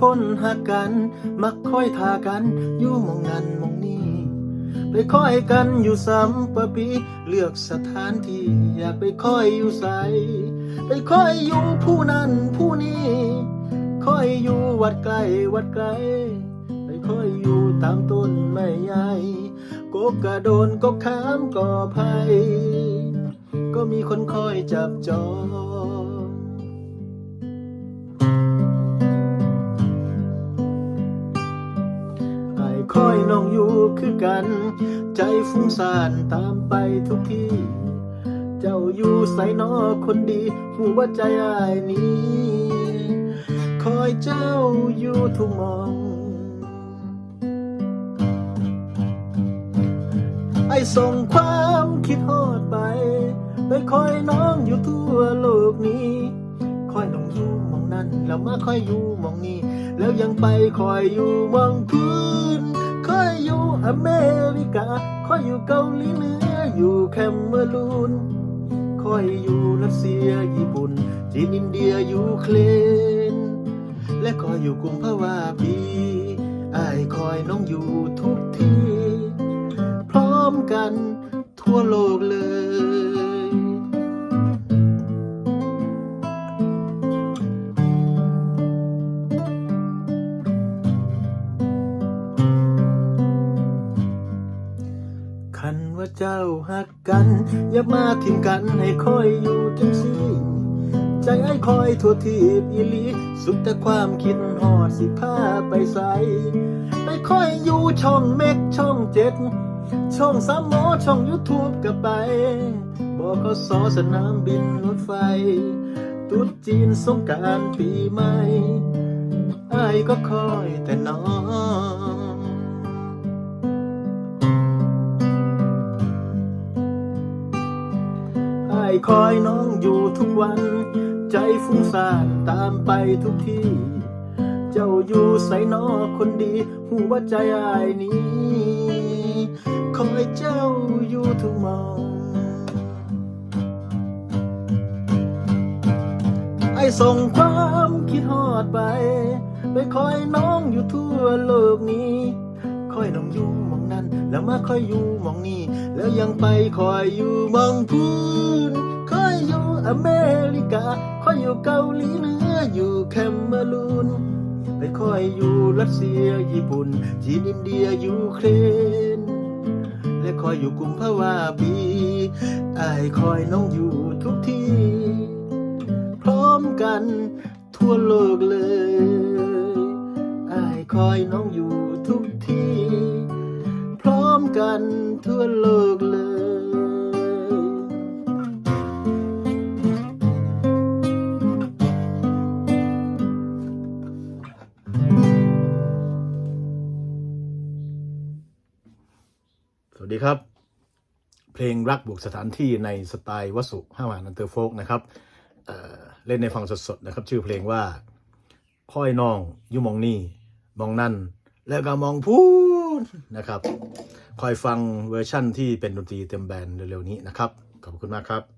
คนหักกัน มักค่อยทากัน อยู่มองนั้นมองนี้ ไปค่อยกันอยู่ซ้ำปะปีเลือกสถานที่อยากไปค่อยอยู่ใส ไปค่อยอยู่ผู้นั้นผู้นี้ค่อยอยู่วัดไกลวัดไกล ไปค่อยอยู่ตามต้นไม้ใหญ่กกกระโดนก็ข้ามก่อภัย ก็มีคนคอยจับจอง คอยน้องอยู่คือกัน ใจฟุ้งซ่านตามไปทุกที่ เจ้าอยู่ใส่นอคนดีหูว่าใจอ้ายนี้ คอยเจ้าอยู่ทุกมองไอส่งความคิดฮอดไปไปคอยน้องอยู่ทั่วโลกนี้คอยน้องอยู่มองนั้นแล้วมาคอยอยู่มองนี้ แล้วยังไปคอยอยู่มองพื้นคอ อเมริกา คอยอยู่เกาหลีเหนือ อยู่แคมเมรูน คอยอยู่รัสเซียญี่ปุ่น จีนอินเดียยูเครน และคอยอยู่กรุงพะวาปีอ้ายคอยน้องอยู่ทุกที่ พร้อมกันทั่วโลกเลย ว่าเจ้าหักกัน อย่ามาทิ้งกันให้คอยอยู่จังสิใจไอ้คอยทั่วทีบอีลีสุดแต่ความคิดหอดสิพาไปใสไปคอยอยู่ช่องเม็กช่องเจ็ด ช่องสามหมอช่องยูทูบก็ไป บอกเขาสอสนามบินรถไฟ ตุ๊ดจีนสงการปีใหม่ไอ้ก็คอยแต่น้อง คอยน้องอยู่ทุกวัน ใจฟุ้งซ่านตามไปทุกที่ เจ้าอยู่ใส่นอคนดีหูว่าใจอายนี้ คอยเจ้าอยู่ทุกมองไอ้ส่งความคิดฮอดไป ไปคอยน้องอยู่ทั่วโลกนี้ คอยน้องอยู่มอง แล้วมาคอยอยู่มองนี้แล้วยังไปคอยอยู่มองพื้นคอยอยู่อเมริกา คอยอยู่เกาหลีเหนืออยู่แคมเมรูนไปคอยอยู่รัสเซียญี่ปุ่นจีนอินเดียยูเครนและคอยอยู่กรุงพะวาปีไอ้คอยน้องอยู่ทุกที่ พร้อมกันทั่วโลกเลยไอ้คอยน้องอยู่ กันทั่วโลกเลย สวัสดีครับ เพลงรักบวกสถานที่ในสไตล์วสุห้าหวานนันเตอร์โฟกนะครับเเล่นในฟังสดๆนะครับ ชื่อเพลงว่า ค่อยน้องอยู่มองนี่ มองนั่น แล้วก็มองผู้ นนะครับ คอยฟังเวอร์ชั่นที่เป็นดนตรีเต็มแบนด์เร็วๆนี้นะครับ ขอบคุณมากครับ